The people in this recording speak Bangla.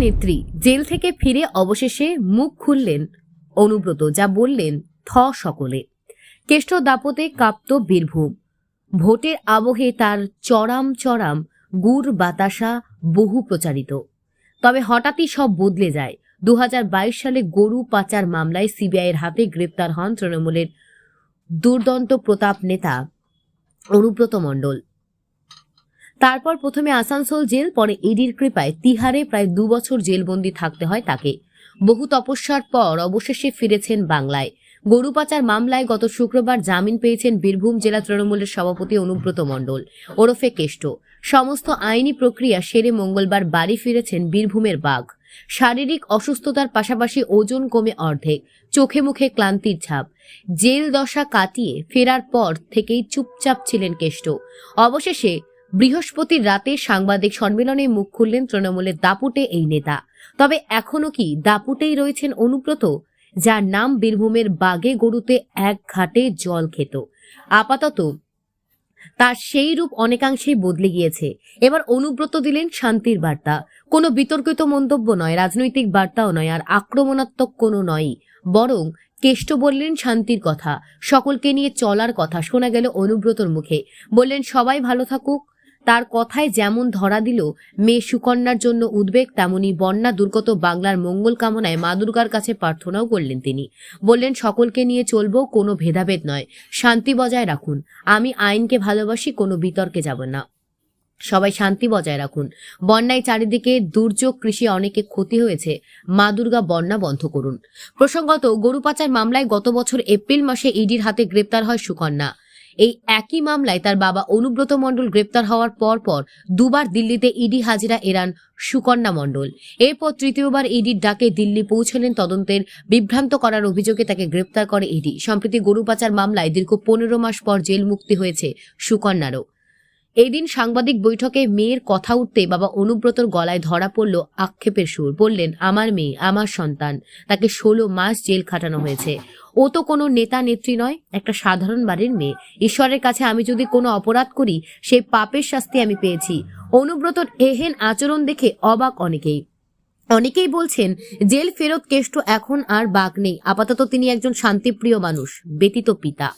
নেত্রী জেল থেকে ফিরে অবশেষে মুখ খুললেন অনুব্রত, যা বললেন, থ সকলে। কেষ্ট দাপতে কাঁপত বীরভূম। ভোটের আবহে তার চড়াম চড়াম গুড় বাতাসা বহু প্রচারিত। তবে হঠাৎই সব বদলে যায়। দু হাজার বাইশ সালে গরু পাচার মামলায় সিবিআইয়ের হাতে গ্রেপ্তার হন তৃণমূলের দুর্দন্ত প্রতাপ নেতা অনুব্রত মণ্ডল। তারপর প্রথমে আসানসোল জেল, পরে ইডির কৃপায় তিহারে প্রায় দু বছর জেলবন্দি থাকতে হয় তাকে। বহু তপস্যার পর অবশেষে ফিরেছেন বাংলায়। গরু পাচার মামলায় গত শুক্রবার জামিন পেয়েছেন বীরভূম জেলা তৃণমূলের সভাপতি অনুব্রত মণ্ডল। ওরফে কেষ্ট। সমস্ত আইনি প্রক্রিয়া সেরে মঙ্গলবার বাড়ি ফিরেছেন বীরভূমের বাঘ। শারীরিক অসুস্থতার পাশাপাশি ওজন কমে অর্ধেক, চোখে মুখে ক্লান্তির ছাপ। জেল দশা কাটিয়ে ফেরার পর থেকেই চুপচাপ ছিলেন কেষ্ট। অবশেষে বৃহস্পতির রাতে সাংবাদিক সম্মেলনে মুখ খুললেন তৃণমূলের দাপুটে এই নেতা। তবে এখনও কি দাপুটেই রয়েছেন অনুব্রত, যার নাম বীরভূমের বাগে গরুতে এক ঘাটে জল খেত। আপাতত তার সেই রূপ অনেকাংশেই বদলে গিয়েছে। এবার অনুব্রত দিলেন শান্তির বার্তা। কোনো বিতর্কিত মন্তব্য নয়, রাজনৈতিক বার্তাও নয়, আর আক্রমণাত্মক কোনো নয়ই। বরং কেষ্ট বললেন শান্তির কথা, সকলকে নিয়ে চলার কথা শোনা গেল অনুব্রতর মুখে। বললেন, সবাই ভালো থাকুক। তার কথায় যেমন ধরা দিল, মেয়ে সুকন্যার জন্য উদ্বেগ, তেমনি বন্যা দুর্গত বাংলার মঙ্গল কামনায় মা দুর্গার কাছে প্রার্থনাও করলেন তিনি। বললেন, সকলকে নিয়ে চলবো, কোনো ভেদাভেদ নয়। শান্তি বজায় রাখুন। আমি আইনকে ভালোবাসি, কোনো বিতর্কে যাব না। সবাই শান্তি বজায় রাখুন। বন্যায় চারিদিকে দুর্যোগ, কৃষি অনেকে ক্ষতি হয়েছে। মা দুর্গা বন্যা বন্ধ করুন। প্রসঙ্গত, গরু পাচার মামলায় গত বছর এপ্রিল মাসে ইডির হাতে গ্রেপ্তার হয় সুকন্যা। এই একই মামলায় তার বাবা অনুব্রত মণ্ডল গ্রেপ্তার হওয়ার পর পর দুবার দিল্লিতে ইডি হাজিরা এরান সুকন্যা মণ্ডল। এরপর তৃতীয়বার ইডির ডাকে দিল্লি পৌঁছলেন তদন্তের বিভ্রান্ত করার অভিযোগে তাকে গ্রেপ্তার করে ইডি। সম্প্রতি গরু পাচার মামলায় দীর্ঘ পনেরো মাস পর জেল মুক্তি হয়েছে সুকন্যারও। এদিন সাংবাদিক বৈঠকে মেয়ের কথা উঠতে বাবা অনুব্রতর গলায় ধরা পড়ল আক্ষেপের সুর। বললেন, আমার মেয়ে, আমার সন্তান। তাকে ষোলো মাস জেল খাটানো হয়েছে। ও তো কোনো নেতা নেত্রী নয়, একটা সাধারণ বাড়ির মেয়ে। ঈশ্বরের কাছে আমি যদি কোনো অপরাধ করি সেই পাপের শাস্তি আমি পেয়েছি। অনুব্রতর এহেন আচরণ দেখে অবাক অনেকেই। অনেকেই বলছেন, জেল ফেরত কেষ্ট এখন আর বাঘ নেই। আপাতত তিনি একজন শান্তিপ্রিয় মানুষ, ব্যতীত পিতা।